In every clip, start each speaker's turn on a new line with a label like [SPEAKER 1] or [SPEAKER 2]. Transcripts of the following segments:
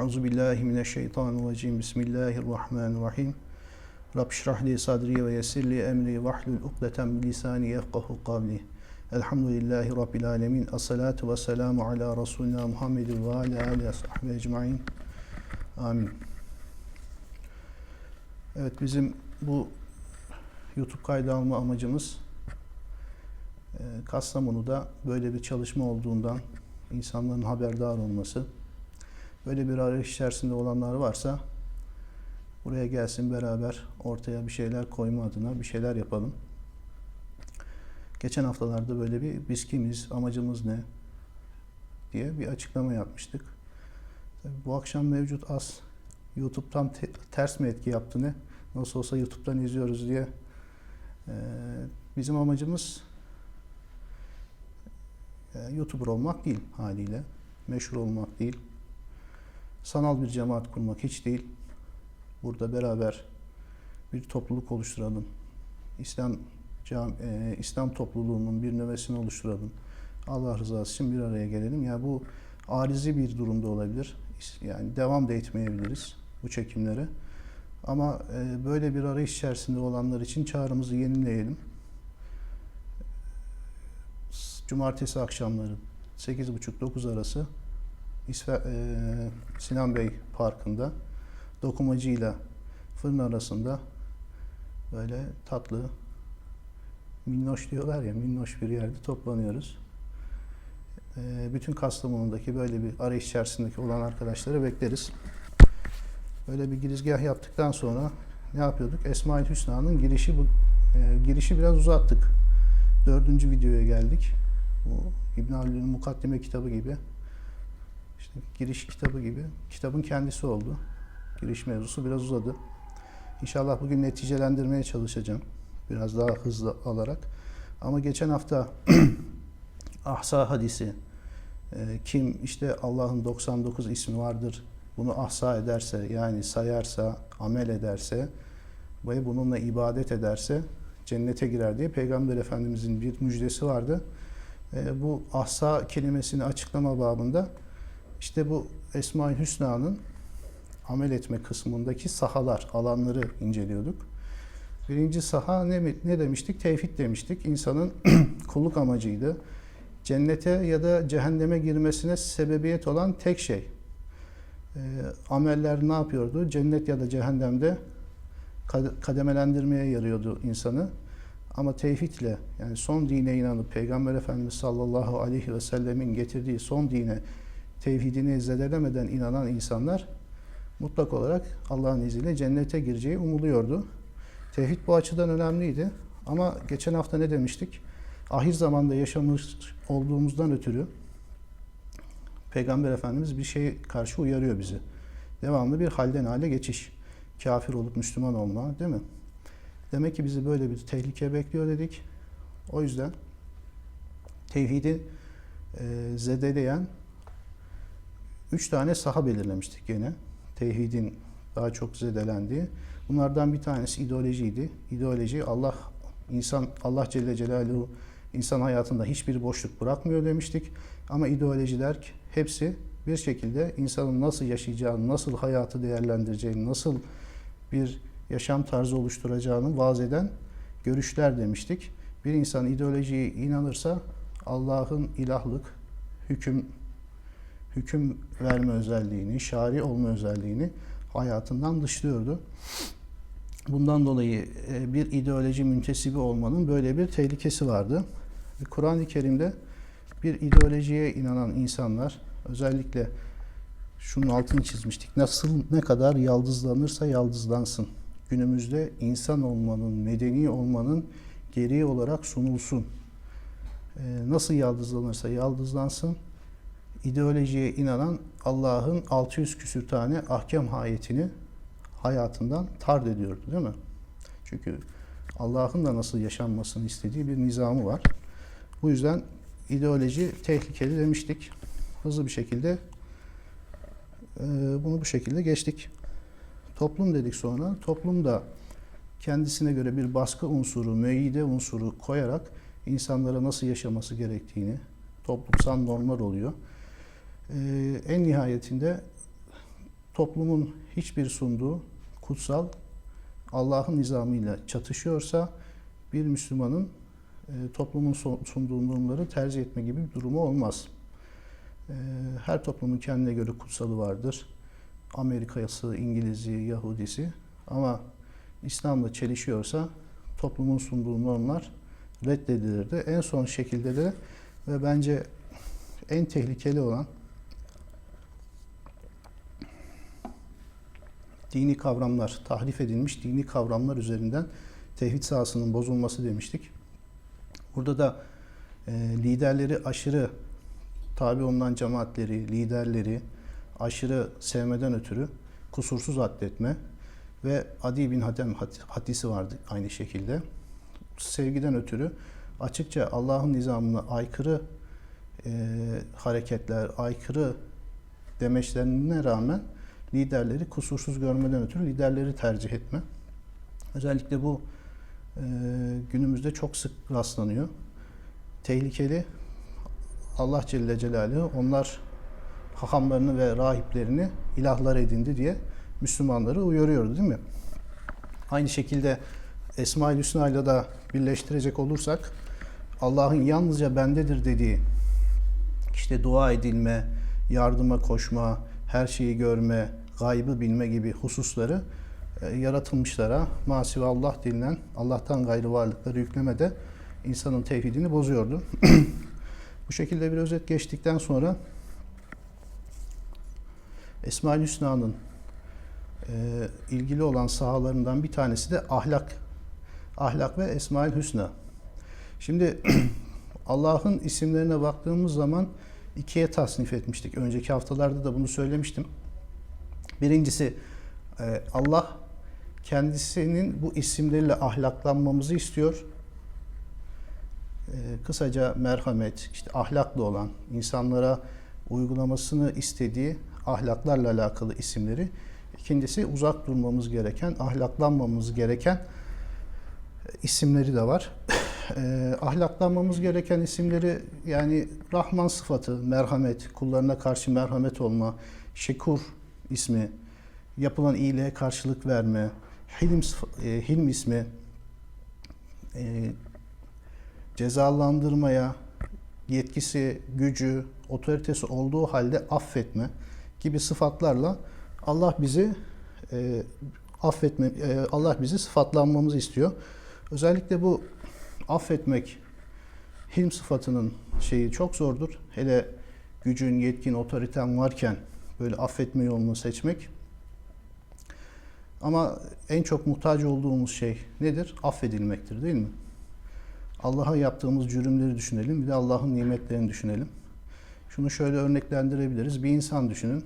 [SPEAKER 1] Euzu billahi mineşşeytanirracim. Bismillahirrahmanirrahim. Rab şrah li sadri ve yessir li emri ve hlul ukdeten min lisani yefkahu kavli. Elhamdülillahi Rabbil alemin. Esselatu ve selamu ala Resulina Muhammedin ve ala alihi ve sahbihi ecmain. Amin. Evet bizim bu YouTube kaydı alma amacımız e, Kastamonu'da böyle bir çalışma olduğundan insanların haberdar olması. Böyle bir arayış içerisinde olanlar varsa buraya gelsin beraber ortaya bir şeyler koyma adına bir şeyler yapalım. Geçen haftalarda böyle bir biz kimiz, amacımız ne diye bir açıklama yapmıştık. Tabii bu akşam mevcut az YouTube tam te- ters mi etki yaptı ne? Nasıl olsa YouTube'dan izliyoruz diye. Ee, bizim amacımız e, YouTuber olmak değil haliyle. Meşhur olmak değil. Sanal bir cemaat kurmak hiç değil. Burada beraber bir topluluk oluşturalım. İslam cam, e, İslam topluluğunun bir nüvesini oluşturalım. Allah rızası için bir araya gelelim. Ya bu arizi bir durumda olabilir. Yani devam da etmeyebiliriz bu çekimlere. Ama e, böyle bir arayış içerisinde olanlar için çağrımızı yenileyelim. Cumartesi akşamları 8.30-9 arası İsve, e, Sinan Bey Parkı'nda dokumacıyla fırın arasında böyle tatlı minnoş diyorlar ya minnoş bir yerde toplanıyoruz. E, bütün Kastamonu'daki böyle bir arayış içerisindeki olan arkadaşları bekleriz. Böyle bir girizgah yaptıktan sonra ne yapıyorduk? Esma-ül Hüsna'nın girişi bu e, girişi biraz uzattık. Dördüncü videoya geldik. Bu İbn Haldun'un mukaddime kitabı gibi. İşte giriş kitabı gibi. Kitabın kendisi oldu. Giriş mevzusu biraz uzadı. İnşallah bugün neticelendirmeye çalışacağım. Biraz daha hızlı alarak. Ama geçen hafta Ahsa hadisi e, kim işte Allah'ın 99 ismi vardır bunu ahsa ederse yani sayarsa, amel ederse ve bununla ibadet ederse cennete girer diye Peygamber Efendimizin bir müjdesi vardı. E, bu ahsa kelimesini açıklama babında işte bu Esma-i Hüsna'nın amel etme kısmındaki sahalar, alanları inceliyorduk. Birinci saha ne, ne demiştik? Tevhid demiştik. İnsanın kulluk amacıydı. Cennete ya da cehenneme girmesine sebebiyet olan tek şey. E, ameller ne yapıyordu? Cennet ya da cehennemde kademelendirmeye yarıyordu insanı. Ama tevhidle yani son dine inanıp Peygamber Efendimiz sallallahu aleyhi ve sellemin getirdiği son dine tevhidini zedelemeden inanan insanlar mutlak olarak Allah'ın izniyle cennete gireceği umuluyordu. Tevhid bu açıdan önemliydi. Ama geçen hafta ne demiştik? Ahir zamanda yaşamış olduğumuzdan ötürü Peygamber Efendimiz bir şeye karşı uyarıyor bizi. Devamlı bir halden hale geçiş. Kafir olup Müslüman olma değil mi? Demek ki bizi böyle bir tehlike bekliyor dedik. O yüzden tevhidi e, zedeleyen üç tane saha belirlemiştik gene. Tevhidin daha çok zedelendiği. Bunlardan bir tanesi ideolojiydi. İdeoloji Allah insan Allah Celle Celaluhu insan hayatında hiçbir boşluk bırakmıyor demiştik. Ama ideolojiler hepsi bir şekilde insanın nasıl yaşayacağını, nasıl hayatı değerlendireceğini, nasıl bir yaşam tarzı oluşturacağını vaaz eden görüşler demiştik. Bir insan ideolojiye inanırsa Allah'ın ilahlık, hüküm hüküm verme özelliğini, şari olma özelliğini hayatından dışlıyordu. Bundan dolayı bir ideoloji müntesibi olmanın böyle bir tehlikesi vardı. Kur'an-ı Kerim'de bir ideolojiye inanan insanlar özellikle şunun altını çizmiştik. Nasıl ne kadar yaldızlanırsa yaldızlansın. Günümüzde insan olmanın, medeni olmanın gereği olarak sunulsun. Nasıl yaldızlanırsa yaldızlansın. İdeolojiye inanan Allah'ın 600 küsür tane ahkam ayetini hayatından tard ediyordu değil mi? Çünkü Allah'ın da nasıl yaşanmasını istediği bir nizamı var. Bu yüzden ideoloji tehlikeli demiştik. Hızlı bir şekilde bunu bu şekilde geçtik. Toplum dedik sonra. Toplum da kendisine göre bir baskı unsuru, müeyyide unsuru koyarak insanlara nasıl yaşaması gerektiğini, toplumsal normlar oluyor. En nihayetinde toplumun hiçbir sunduğu kutsal Allah'ın nizamıyla çatışıyorsa bir Müslümanın e, toplumun sunduğu normları tercih etme gibi bir durumu olmaz. E, her toplumun kendine göre kutsalı vardır. Amerika'sı, İngiliz'i, Yahudisi ama İslam'la çelişiyorsa toplumun sunduğu normlar reddedilirdi. En son şekilde de ve bence en tehlikeli olan dini kavramlar, tahrif edilmiş dini kavramlar üzerinden tevhid sahasının bozulması demiştik. Burada da e, liderleri aşırı tabi olunan cemaatleri, liderleri aşırı sevmeden ötürü kusursuz addetme ve Adi bin Hatem had- hadisi vardı aynı şekilde. Sevgiden ötürü açıkça Allah'ın nizamına aykırı e, hareketler, aykırı demeçlerine rağmen liderleri kusursuz görmeden ötürü liderleri tercih etme. Özellikle bu e, günümüzde çok sık rastlanıyor. Tehlikeli Allah Celle Celaluhu onlar hahamlarını ve rahiplerini ilahlar edindi diye Müslümanları uyarıyordu değil mi? Aynı şekilde Esma-ül Hüsna ile de birleştirecek olursak Allah'ın yalnızca bendedir dediği işte dua edilme, yardıma koşma, her şeyi görme, gaybı bilme gibi hususları e, yaratılmışlara masive Allah denilen Allah'tan gayrı varlıkları yüklemede insanın tevhidini bozuyordu. Bu şekilde bir özet geçtikten sonra Esma-ül Hüsna'nın e, ilgili olan sahalarından bir tanesi de ahlak. Ahlak ve Esma-ül Hüsna. Şimdi Allah'ın isimlerine baktığımız zaman ikiye tasnif etmiştik. Önceki haftalarda da bunu söylemiştim. Birincisi e, Allah kendisinin bu isimleriyle ahlaklanmamızı istiyor. E, Kısaca merhamet, işte ahlaklı olan, insanlara uygulamasını istediği ahlaklarla alakalı isimleri. İkincisi uzak durmamız gereken, ahlaklanmamız gereken isimleri de var. E, ahlaklanmamız gereken isimleri yani Rahman sıfatı, merhamet, kullarına karşı merhamet olma, şekur ismi, yapılan iyiliğe karşılık verme, Hilm, e, Hilm ismi, e, cezalandırmaya yetkisi, gücü, otoritesi olduğu halde affetme gibi sıfatlarla Allah bizi e, affetme, e, Allah bizi sıfatlanmamızı istiyor. Özellikle bu affetmek, hilm sıfatının şeyi çok zordur. Hele gücün, yetkin, otoriten varken böyle affetme yolunu seçmek. Ama en çok muhtaç olduğumuz şey nedir? Affedilmektir değil mi? Allah'a yaptığımız cürümleri düşünelim, bir de Allah'ın nimetlerini düşünelim. Şunu şöyle örneklendirebiliriz. Bir insan düşünün,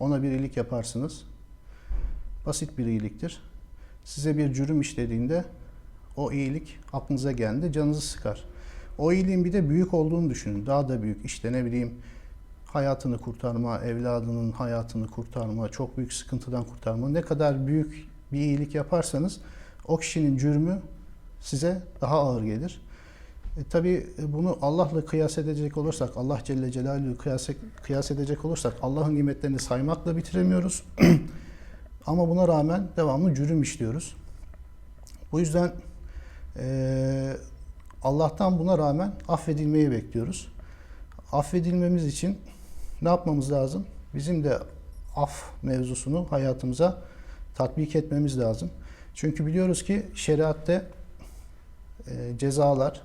[SPEAKER 1] ona bir iyilik yaparsınız. Basit bir iyiliktir. Size bir cürüm işlediğinde o iyilik aklınıza geldi, canınızı sıkar. O iyiliğin bir de büyük olduğunu düşünün. Daha da büyük. İşte ne bileyim hayatını kurtarma, evladının hayatını kurtarma, çok büyük sıkıntıdan kurtarma. Ne kadar büyük bir iyilik yaparsanız o kişinin cürmü size daha ağır gelir. E, tabii bunu Allah'la kıyas edecek olursak, Allah Celle Celaluhu kıyas, kıyas edecek olursak Allah'ın nimetlerini saymakla bitiremiyoruz. Ama buna rağmen devamlı cürüm işliyoruz. Bu yüzden e, Allah'tan buna rağmen affedilmeyi bekliyoruz. Affedilmemiz için ne yapmamız lazım? Bizim de af mevzusunu hayatımıza tatbik etmemiz lazım. Çünkü biliyoruz ki şeriatte e, cezalar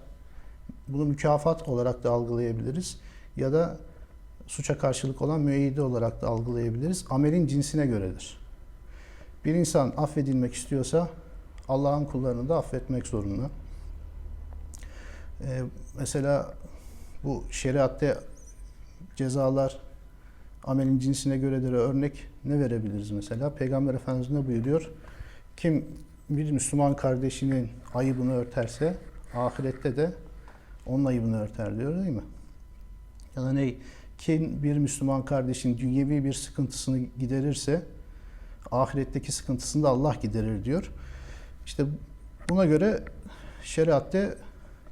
[SPEAKER 1] bunu mükafat olarak da algılayabiliriz ya da suça karşılık olan müeyyide olarak da algılayabiliriz. Amelin cinsine göredir. Bir insan affedilmek istiyorsa Allah'ın kullarını da affetmek zorunda. Ee, mesela bu şeriatte cezalar amelin cinsine göredir. Örnek ne verebiliriz mesela? Peygamber Efendimiz ne buyuruyor? Kim bir Müslüman kardeşinin ayıbını örterse ahirette de onun ayıbını örter diyor değil mi? Ya da ne? Kim bir Müslüman kardeşin dünyevi bir sıkıntısını giderirse ahiretteki sıkıntısını da Allah giderir diyor. İşte buna göre şeriatte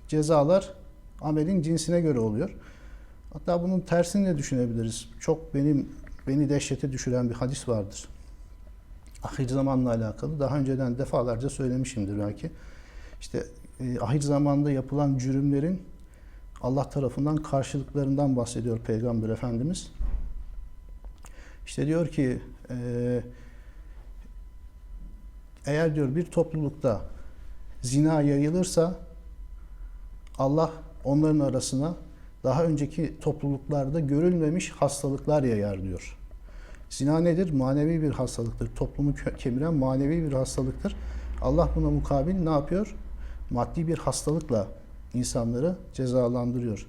[SPEAKER 1] cezalar amelin cinsine göre oluyor. Hatta bunun tersini de düşünebiliriz. Çok benim beni dehşete düşüren bir hadis vardır. ahir zamanla alakalı daha önceden defalarca söylemişimdir belki. İşte e, ahir zamanda yapılan cürümlerin Allah tarafından karşılıklarından bahsediyor Peygamber Efendimiz. İşte diyor ki e, eğer diyor bir toplulukta zina yayılırsa Allah onların arasına daha önceki topluluklarda görülmemiş hastalıklar yayar diyor. Zina nedir? Manevi bir hastalıktır. Toplumu kemiren manevi bir hastalıktır. Allah buna mukabil ne yapıyor? Maddi bir hastalıkla insanları cezalandırıyor.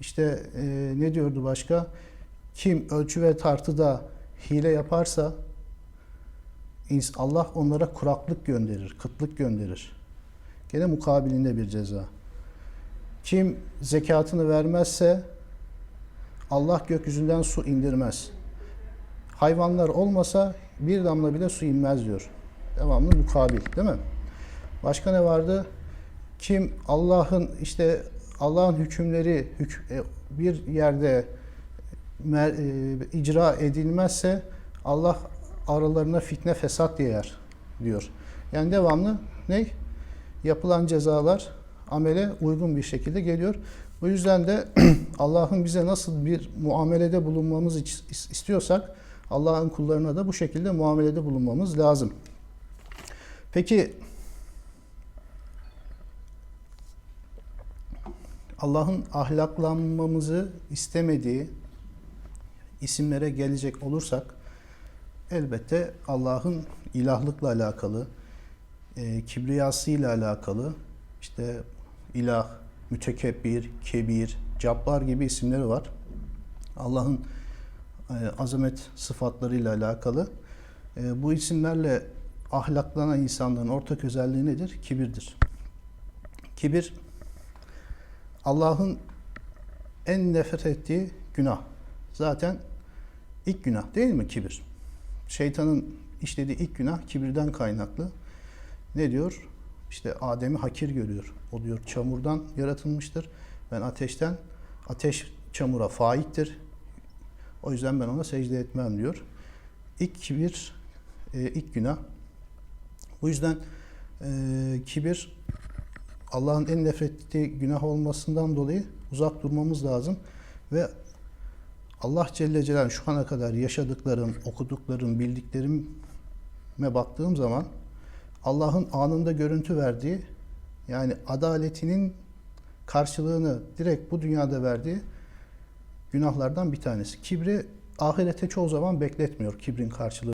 [SPEAKER 1] İşte e, ne diyordu başka? Kim ölçü ve tartıda hile yaparsa Allah onlara kuraklık gönderir, kıtlık gönderir. Gene mukabilinde bir ceza. Kim zekatını vermezse Allah gökyüzünden su indirmez. Hayvanlar olmasa bir damla bile su inmez diyor. Devamlı mukabil değil mi? Başka ne vardı? Kim Allah'ın işte Allah'ın hükümleri hük- e, bir yerde e, icra edilmezse Allah aralarına fitne fesat yayar diyor. Yani devamlı ne? Yapılan cezalar amele uygun bir şekilde geliyor. Bu yüzden de Allah'ın bize nasıl bir muamelede bulunmamız istiyorsak Allah'ın kullarına da bu şekilde muamelede bulunmamız lazım. Peki Allah'ın ahlaklanmamızı istemediği isimlere gelecek olursak elbette Allah'ın ilahlıkla alakalı, e, kibriyasıyla alakalı işte ilah, mütekebbir, kebir, cabbar gibi isimleri var. Allah'ın e, azamet sıfatlarıyla alakalı. E, bu isimlerle ahlaklanan insanların ortak özelliği nedir? Kibirdir. Kibir Allah'ın en nefret ettiği günah. Zaten ilk günah değil mi kibir? Şeytanın işlediği ilk günah kibirden kaynaklı. Ne diyor? İşte Adem'i hakir görüyor. O diyor çamurdan yaratılmıştır. Ben ateşten, ateş çamura faittir. O yüzden ben ona secde etmem diyor. İlk kibir, e, ilk günah. Bu yüzden e, kibir Allah'ın en nefret ettiği günah olmasından dolayı uzak durmamız lazım. Ve Allah Celle Celaluhu şu ana kadar yaşadıklarım, okuduklarım, bildiklerime baktığım zaman Allah'ın anında görüntü verdiği yani adaletinin karşılığını direkt bu dünyada verdiği günahlardan bir tanesi. Kibri ahirete çoğu zaman bekletmiyor kibrin karşılığı.